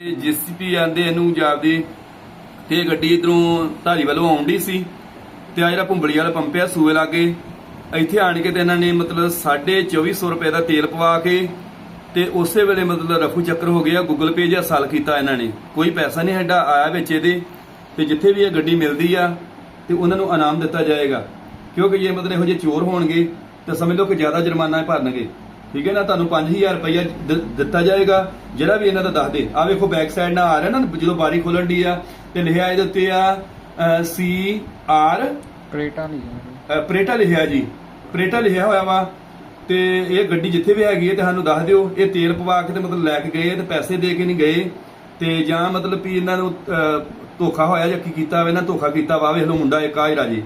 GCP ਆਂਦੇ ਇਹਨੂੰ ਜਾਪਦੀ, ਤੇ ਇਹ ਗੱਡੀ ਇਧਰੋਂ ਧਾਰੀ ਵੱਲੋਂ ਆਉਂਦੀ ਸੀ। ਤੇ ਆ ਜਿਹੜਾ ਭੁੰਬਲੀ ਵਾਲਾ ਪੰਪ ਆ ਸੂਏ ਲਾਗੇ, ਇੱਥੇ ਆਣ ਕੇ ਤੇ ਇਹਨਾਂ ਨੇ ਮਤਲਬ 2450 ਰੁਪਏ ਦਾ ਤੇਲ ਪਵਾ ਕੇ ਤੇ ਉਸੇ ਵੇਲੇ ਮਤਲਬ ਰਫੂ ਚੱਕਰ ਹੋ ਗਿਆ ਗੂਗਲ ਪੇ ਜਾਂ ਸਾਲ ਕੀਤਾ ਇਹਨਾਂ ਨੇ। ਕੋਈ ਪੈਸਾ ਨਹੀਂ ਸਾਡਾ ਆਇਆ ਵਿੱਚ ਇਹਦੇ, ਤੇ ਜਿੱਥੇ ਵੀ ਇਹ ਗੱਡੀ ਮਿਲਦੀ ਆ, ਤੇ ਉਹਨਾਂ ਨੂੰ ਇਨਾਮ ਦਿੱਤਾ ਜਾਏਗਾ। ਕਿਉਂਕਿ ਜੇ ਮਤਲਬ ਇਹੋ ਜਿਹੇ ਚੋਰ ਹੋਣਗੇ, ਤਾਂ ਸਮਝ ਲਓ ਕਿ ਜ਼ਿਆਦਾ ਜੁਰਮਾਨਾ ਭਰਨਗੇ। ਠੀਕ ਹੈ ਨਾ? ਤੁਹਾਨੂੰ 5000 ਰੁਪਇਆ ਦਿੱਤਾ ਜਾਏਗਾ। ਜਿਹੜਾ ਵੀ ਇਹਨਾਂ ਦਾ ਦੱਸ ਦੇ। ਆ ਵੇਖੋ ਬੈਕ ਸਾਈਡ ਨਾਲ ਆ ਰਿਹਾ ਨਾ ਜਦੋਂ ਬਾਰੀ ਖੋਲਣ ਦੀ ਆ ਤੇ ਲਿਖਿਆ ਇਹਦੇ ਉੱਤੇ ਆ ਸੀ ਆਰ ਕ੍ਰੇਟਾ ਨਹੀਂ ਹੈ ਪਰੇਟਾ ਲਿਖਿਆ ਜੀ। ਪਰੇਟਾ ਲਿਖਿਆ ਹੋਇਆ ਵਾ। ਤੇ ਇਹ ਗੱਡੀ ਜਿੱਥੇ ਵੀ ਹੈਗੀ ਹੈ ਤੇ ਸਾਨੂੰ ਦੱਸ ਦਿਓ। ਇਹ ਤੇਲ ਪਵਾ ਕੇ ਤੇ ਮਤਲਬ ਲੈ ਕੇ ਗਏ ਤੇ ਪੈਸੇ ਦੇ ਕੇ ਨਹੀਂ ਗਏ। ਤੇ ਜਾਂ ਮਤਲਬ ਵੀ ਇਹਨਾਂ ਨੂੰ ਧੋਖਾ ਹੋਇਆ ਜਾਂ ਕੀ ਕੀਤਾ ਵਾ ਇਹਨਾਂ ਧੋਖਾ ਕੀਤਾ ਵਾ। ਵੇਖ ਲਓ ਮੁੰਡਾ ਇੱਕ ਆ ਜਿਹੜਾ ਜੀ।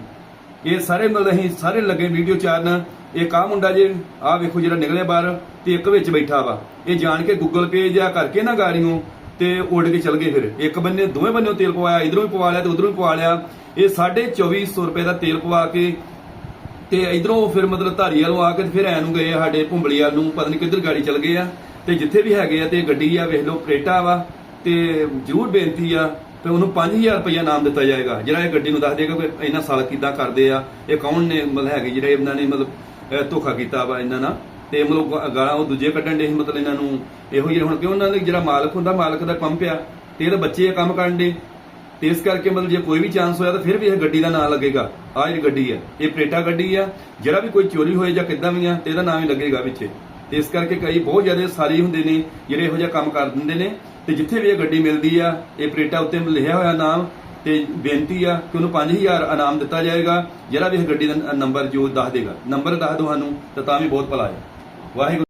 ਇਹ ਸਾਰੇ ਮਤਲਬ ਅਸੀਂ ਸਾਰੇ ਲੱਗੇ ਵੀਡੀਓ ਚਾਰਨ ਇੱਕ ਆ ਮੁੰਡਾ ਜੇ? ਆ ਵੇਖੋ ਜਿਹੜਾ ਨਿਕਲਿਆ ਬਾਹਰ ਤੇ ਇੱਕ ਵਿੱਚ ਬੈਠਾ ਵਾ। ਇਹ ਜਾਣ ਕੇ ਗੂਗਲ ਪੇ ਜਾਂ ਕਰਕੇ ਨਾ ਗਾੜੀਆਂ ਤੇ ਉੱਡ ਕੇ ਚਲ ਗਏ ਫਿਰ। ਇੱਕ ਬੰਨੇ, ਦੋਵੇਂ ਬੰਨੇੋਂ ਤੇਲ ਪਵਾਇਆ ਇਧਰੋਂ ਵੀ ਪਵਾ ਲਿਆ ਤੇ ਉਧਰੋਂ ਵੀ ਪਵਾ ਲਿਆ। ਇਹ 2450 ਰੁਪਏ ਦਾ ਤੇਲ ਪਵਾ ਕੇ ਤੇ ਇਧਰੋਂ ਫਿਰ ਮਤਲਬ ਧਾਰੀ ਵਾਲੋਂ ਆ ਕੇ ਫਿਰ ਐ ਨੂੰ ਗਏ ਸਾਡੇ ਭੁੰਬਲੀ ਵਾਲ ਨੂੰ। ਪਤਾ ਨਹੀਂ ਕਿੱਧਰ ਗਾੜੀ ਚਲ ਗਏ ਆ। ਤੇ ਜਿੱਥੇ ਵੀ ਹੈਗੇ ਆ ਤੇ ਗੱਡੀ ਆ, ਵੇਖ ਲਓ ਪ੍ਰੇਟਾ ਵਾ ਤੇ ਜ਼ਰੂਰ ਬੇਨਤੀ ਆ ਤੇ ਉਹਨੂੰ 5000 ਰੁਪਇਆ ਨਾਮ ਦਿੱਤਾ ਜਾਏਗਾ। ਜਿਹੜਾ ਇਹ ਗੱਡੀ ਨੂੰ ਦੱਸ ਦੇਗਾ ਕਿ ਇਹਨਾਂ ਸਾਲ ਕਿੱਦਾਂ ਕਰਦੇ ਆ, ਇਹ ਕੌਣ ਨੇ, ਮਤਲਬ ਹੈਗੇ ਜਿਹੜੇ ਇਹਨਾਂ ਨੇ ਮਤਲਬ ਧੋਖਾ ਕੀਤਾ ਵਾ ਇਹਨਾਂ ਨਾਲ। ਤੇ ਮਤਲਬ ਗਾਲਾਂ ਉਹ ਦੂਜੇ ਕੱਢਣ ਦੇ ਮਤਲਬ ਇਹਨਾਂ ਨੂੰ ਇਹੋ ਜਿਹੇ। ਹੁਣ ਕਿਉਂ ਉਹਨਾਂ ਦੇ ਜਿਹੜਾ ਮਾਲਕ ਹੁੰਦਾ, ਮਾਲਕ ਦਾ ਪੰਪ ਆ, ਤੇ ਇਹਦੇ ਬੱਚੇ ਆ ਕੰਮ ਕਰਨ ਦੇ ਤੇ ਇਸ ਕਰਕੇ ਮਤਲਬ ਜੇ ਕੋਈ ਵੀ ਚਾਂਸ ਹੋਇਆ ਤਾਂ ਫਿਰ ਵੀ ਇਹ ਗੱਡੀ ਦਾ ਨਾਮ ਲੱਗੇਗਾ। ਆਹ ਜਿਹੜੀ ਗੱਡੀ ਹੈ ਇਹ ਪ੍ਰੇਟਾ ਗੱਡੀ ਆ। ਜਿਹੜਾ ਵੀ ਕੋਈ ਚੋਰੀ ਹੋਏ ਜਾਂ ਕਿੱਦਾਂ ਵੀ ਆ, ਤੇ ਇਹਦਾ ਨਾਮ ਹੀ ਲੱਗੇਗਾ ਵਿੱਚ। ਤੇ ਇਸ ਕਰਕੇ ਕਈ ਬਹੁਤ ਜ਼ਿਆਦਾ ਸਾਰੀ ਹੁੰਦੇ ਨੇ, ਜਿਹੜੇ ਇਹੋ ਜਿਹਾ ਕੰਮ ਕਰ ਦਿੰਦੇ ਨੇ। ਤੇ ਜਿੱਥੇ ਵੀ ਇਹ ਗੱਡੀ ਮਿਲਦੀ ਆ, ਇਹ ਪ੍ਰੇਟਾ ਉੱਤੇ ਲਿਖਿਆ ਹੋਇਆ ਨਾਮ ਤੇ ਬੇਨਤੀ ਆ ਕਿ ਉਹਨੂੰ 5000 ਇਨਾਮ ਦਿੱਤਾ ਜਾਏਗਾ, ਜਿਹੜਾ ਵੀ ਇਹ ਗੱਡੀ ਦਾ ਨੰਬਰ ਜੋ ਦੱਸ ਦੇਗਾ। ਨੰਬਰ ਦੱਸ ਦਿਓ ਸਾਨੂੰ, ਤਾਂ ਤਾਂ ਵੀ ਬਹੁਤ ਭਲਾ ਹੈ। ਵਾਹਿਗੁਰੂ